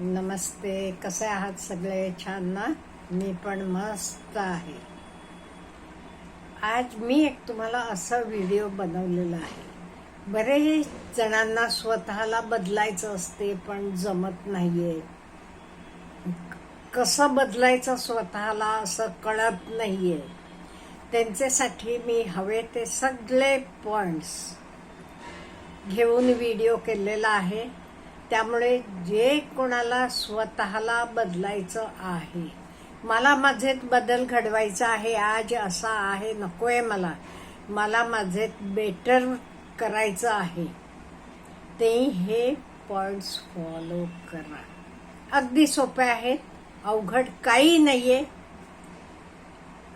नमस्ते कसे आहात सगळे? छान ना? मी पण मस्त आहे. आज मी एक तुम्हाला असा व्हिडिओ बनवलेला आहे. बरेच जणांना स्वतःला बदलायचं असते पण जमत नाहीये. कसं बदलायचं स्वतःला असं कळत नाहीये. त्यांच्यासाठी मी हवे ते सगळे पॉइंट्स घेऊन व्हिडिओ केलेला आहे. त्यामुळे जे कोणाला स्वतःला बदलायचं आहे मला माझेत बदल घडवायचा आहे आज असा आहे नकोय मला मला माझेत बेटर करायचं आहे ते हे पॉइंट्स फॉलो करा. अगदी सोपे आहेत अवघड काही नाही आहे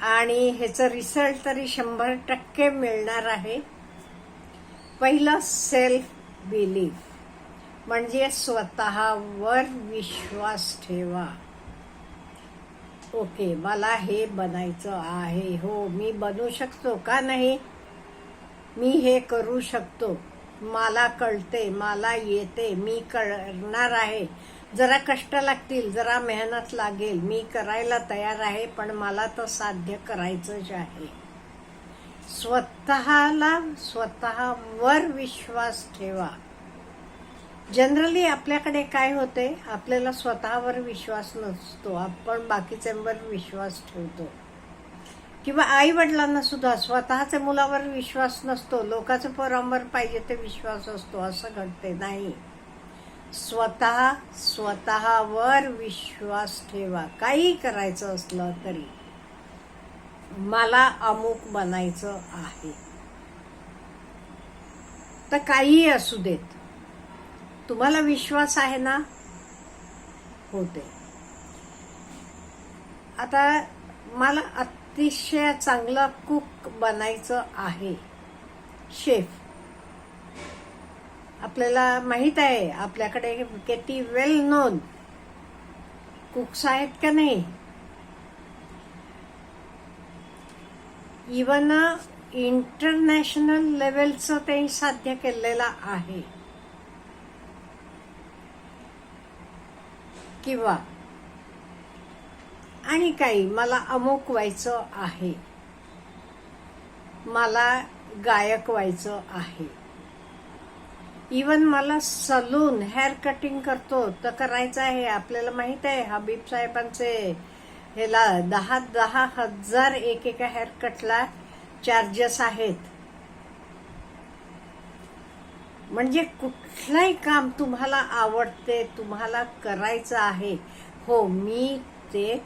आणि ह्याचं रिझल्ट तरी शंभर टक्के मिळणार आहे. पहिलं सेल्फ बिलीफ म्हणजे स्वतःवर विश्वास ठेवा. ओके मला हे बनायचं आहे. हो मी बनू शकतो का नाही? मी हे करू शकतो. मला कळते मला येते मी करणार आहे. जरा कष्ट लागतील जरा मेहनत लागेल. मी करायला तयार आहे पण मला तर साध्य करायचंच आहे. स्वतःला स्वतःवर विश्वास ठेवा. जनरली आपल्याकडे काय होते? आपल्याला स्वतःवर विश्वास नसतो. आपण बाकीच्यांवर विश्वास ठेवतो. किंवा आई वडिलांना सुद्धा स्वतःच्या मुलावर विश्वास नसतो. लोकांचं पोरांवर पाहिजे ते विश्वास असतो. असं घडते नाही. स्वतः स्वतःवर विश्वास ठेवा. काही करायचं असलं तरी. मला अमुक बनायचं आहे. तर काहीही असू देत. तुम्हाला विश्वास आहे ना? होते. आता मला अतिशय चांगलं कुक बनायचं आहे. शेफ आपल्याला माहीत आहे आपल्याकडे किती वेल नोन कुक्स आहेत का नाही? इवन इंटरनॅशनल लेवलचं ते साध्य केलेलं आहे. किंवा आणि काही मला अमुक व्हायचं आहे. मला गायक व्हायचं आहे. इवन मला सलून हेअर कटिंग करतो तर करायचं आहे आपल्याला माहीत आहे हबीब साहेबांचे ह्याला दहा दहा हजार एक एका हेअर कटला चार्जेस आहेत. म्हणजे कुठलंही काम तुम्हाला आवडते तुम्हाला करायचं आहे हो मी ते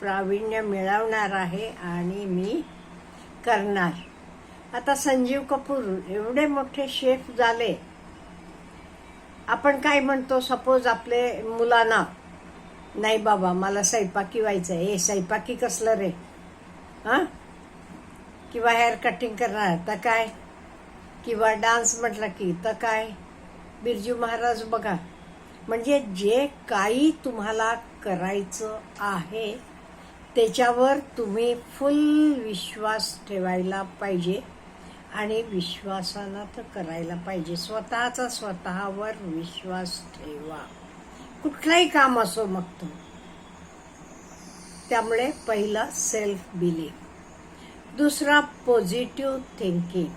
प्रावीण्य मिळवणार आहे आणि मी करणार. आता संजीव कपूर एवढे मोठे शेफ झाले. आपण काय म्हणतो सपोज आपले मुलांना नाही बाबा मला स्वयंपाकी व्हायचं आहे स्वयंपाकी कसलं रे? हां? किंवा हेअर कटिंग करणार. तर काय? किंवा डान्स म्हटलं की तर काय? बिरजू महाराज बघा. म्हणजे जे काही तुम्हाला करायचं आहे त्याच्यावर तुम्ही फुल विश्वास ठेवायला पाहिजे आणि विश्वासानं तर करायला पाहिजे. स्वतःचा स्वतःवर विश्वास ठेवा. कुठलाही काम असो मग तो. त्यामुळे पहिलं सेल्फ बिलीफ दुसरा पॉझिटिव्ह थिंकिंग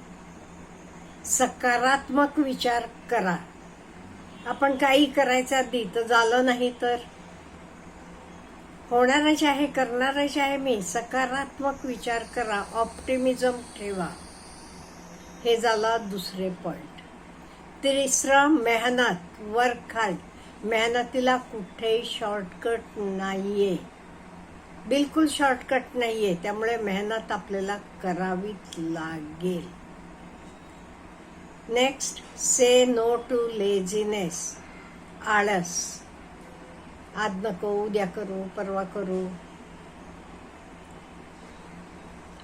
सकारात्मक विचार करा. आपण काही करायचं आधी तर झालं नाही तर. होणारच आहे करणारच आहे मी. सकारात्मक विचार करा ऑप्टिमिझम ठेवा. हे झालं दुसरे पॉइंट तिसरं मेहनत वर्क हार्ड मेहनतीला कुठेही शॉर्टकट नाहीये. बिलकुल शॉर्टकट नाहीये. त्यामुळे मेहनत आपल्याला करावीच लागेल. Next say no to laziness आळस आज नको उद्या करू परवा करू.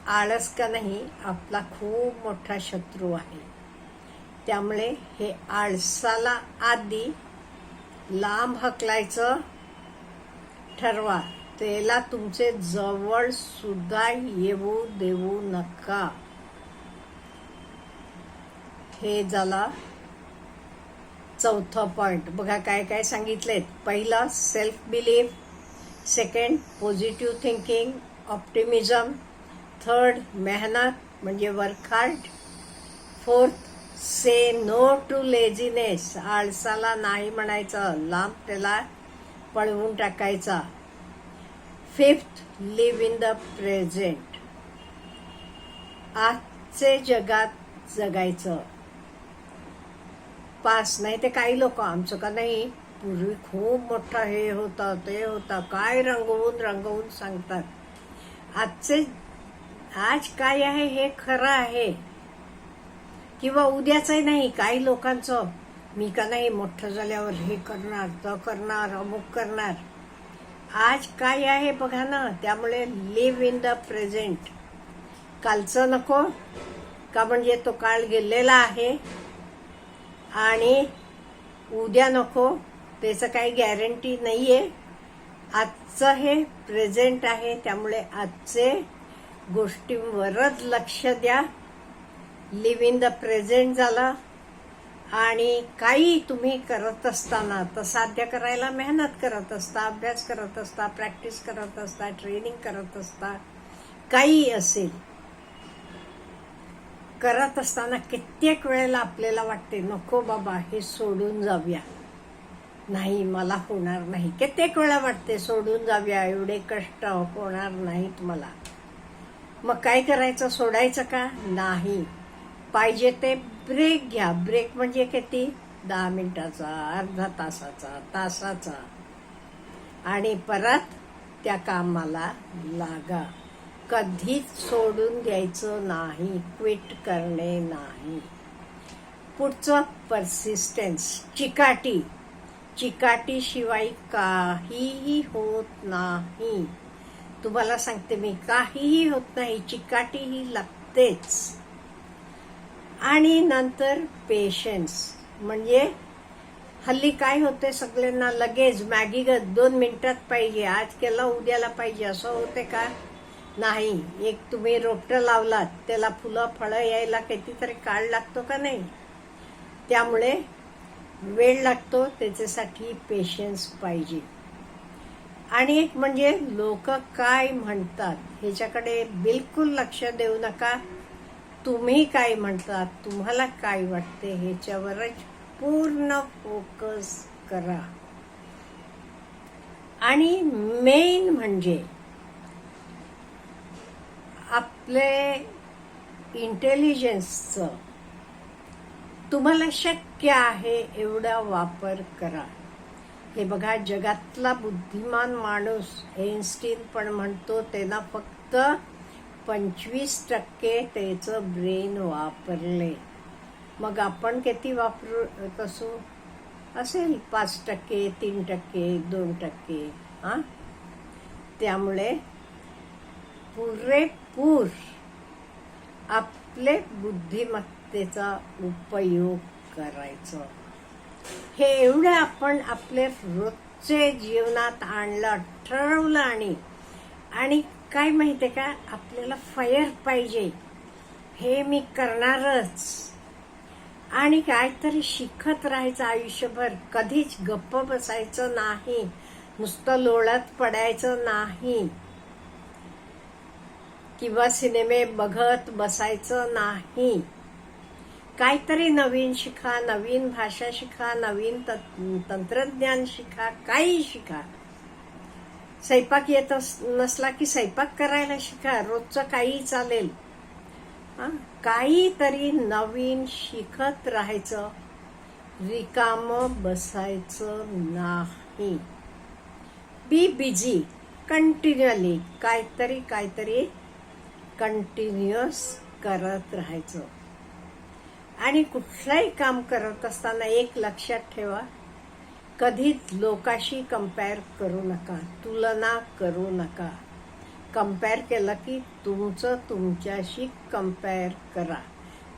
आळस का नाही आपला खूप मोठा शत्रू आहे. त्यामुळे हे आळसाला आधी लांब हकलायचं ठरवा. त्याला तुमचे जवळ सुद्धा येऊ देऊ नका. हे झाला चौथं पॉईंट बघा काय काय सांगितलेत. पहिला self belief second positive thinking optimism third मेहनत म्हणजे work hard fourth say no to laziness आळसाला नाही म्हणायचं. लांब त्याला पळवून टाकायचा. Fifth live in the present आजचे जगात जगायचं. पास नाही ते काही लोक आमचं का नाही? पूर्वी खूप मोठं हे होतं ते होतं. काय रंगवून रंगवून सांगतात. आजचे आज काय आहे हे खरं आहे. किंवा उद्याचंही नाही काही लोकांचं. मी का नाही मोठं झाल्यावर हे करणार त करणार अमुक करणार. आज काय आहे बघा ना त्यामुळे लिव्ह इन द प्रेझेंट कालचं नको का म्हणजे तो काळ गेलेला आहे. आणि उद्या नको त्याचं काही गॅरंटी नाही आहे आजचं हे प्रेझेंट आहे त्यामुळे आजचे गोष्टींवरच लक्ष द्या. लिव्ह इन द प्रेझेंट झालं. आणि काही तुम्ही करत असताना तर साध्य करायला मेहनत करत असता अभ्यास करत असता प्रॅक्टिस करत असता ट्रेनिंग करत असता काही असेल. करत असताना कित्येक वेळेला आपल्याला वाटते नको बाबा हे सोडून जाऊया. नाही मला होणार नाही. कित्येक वेळा वाटते सोडून जाऊया एवढे कष्ट होणार नाहीत मला. मग काय करायचं सोडायचं का? नाही. पाहिजे ते ब्रेक घ्या. ब्रेक म्हणजे किती? दहा मिनिटाचा अर्धा तासाचा तासाचा. आणि परत त्या कामाला लागा. कधीच सोडून द्यायचं नाही क्विट करणे नाही. पुढचं परसिस्टन्स चिकाटी. चिकाटीशिवाय काहीही होत नाही. तुम्हाला सांगते मी काहीही होत नाही चिकाटी ही लागतेच. आणि नंतर पेशन्स म्हणजे हल्ली काय होते सगळ्यांना लगेच मॅगी दोन मिनिटात पाहिजे आज केला उद्याला पाहिजे असं होते का? नाही एक तुम्ही रोपटं लावलात त्याला फुलं फळं यायला कितीतरी काळ लागतो का नाही? त्यामुळे वेळ लागतो त्याच्यासाठी पेशन्स पाहिजे. आणि एक म्हणजे लोक काय म्हणतात ह्याच्याकडे बिलकुल लक्ष देऊ नका. तुम्ही काय म्हणतात तुम्हाला काय वाटते ह्याच्यावरच पूर्ण फोकस करा. आणि मेन म्हणजे आपले इंटेलिजन्सचं तुम्हाला शक्य आहे एवढा वापर करा. हे बघा जगातला बुद्धिमान माणूस एन्स्टीन पण म्हणतो त्यांना फक्त पंचवीस टक्के त्याचं ब्रेन वापरले. मग आपण किती वापरू कसू? असेल पाच टक्के तीन टक्के दोन टक्के हां त्यामुळे पुरेपूर आपले बुद्धिमत्तेचा उपयोग करायचं. हे एवढं आपण आपले रोजचे जीवनात आणलं ठरवलं आणि आणि काय माहितीये का? आपल्याला फायर पाहिजे. हे मी करणारच. आणि काहीतरी शिकत राहायचं आयुष्यभर. कधीच गप्प बसायचं नाही. नुसतं लोळत पडायचं नाही. किंवा सिनेमे बघत बसायचं नाही. काहीतरी नवीन शिका नवीन भाषा शिका नवीन तंत्रज्ञान शिका काही शिका. स्वयंपाक येत नसला की स्वयंपाक करायला शिका रोजचं काही चालेल. काहीतरी नवीन शिकत राहायचं. रिकाम बसायचं नाही. बी बिझी कंटिन्युअली काहीतरी काहीतरी कंटिन्युअस करत राहायचं. आणि कुठलंही काम करत असताना एक लक्षात ठेवा कधीच लोकाशी कंपेअर करू नका तुलना करू नका. कंपेअर केलं की तुमचं तुमच्याशी कंपेअर करा.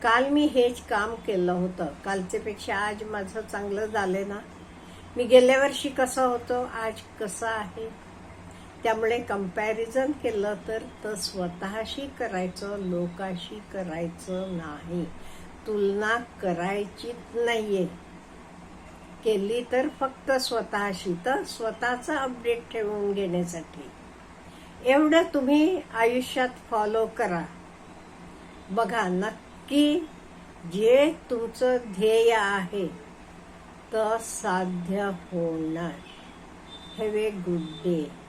काल मी हेच काम केलं होतं. कालच्यापेक्षा आज माझं चांगलं झालं ना? मी गेल्या वर्षी कसं होतं? आज कसं आहे? त्यामुळे कंपॅरिझन केलं तर तर स्वतःशी करायचं लोकाशी करायचं नाही. तुलना करायचीच नाहीये. केली तर फक्त स्वतःशी तर स्वतःचा अपडेट ठेवून घेण्यासाठी. एवढं तुम्ही आयुष्यात फॉलो करा. बघा नक्की जे तुमचं ध्येय आहे तर साध्य होणार. Have a good day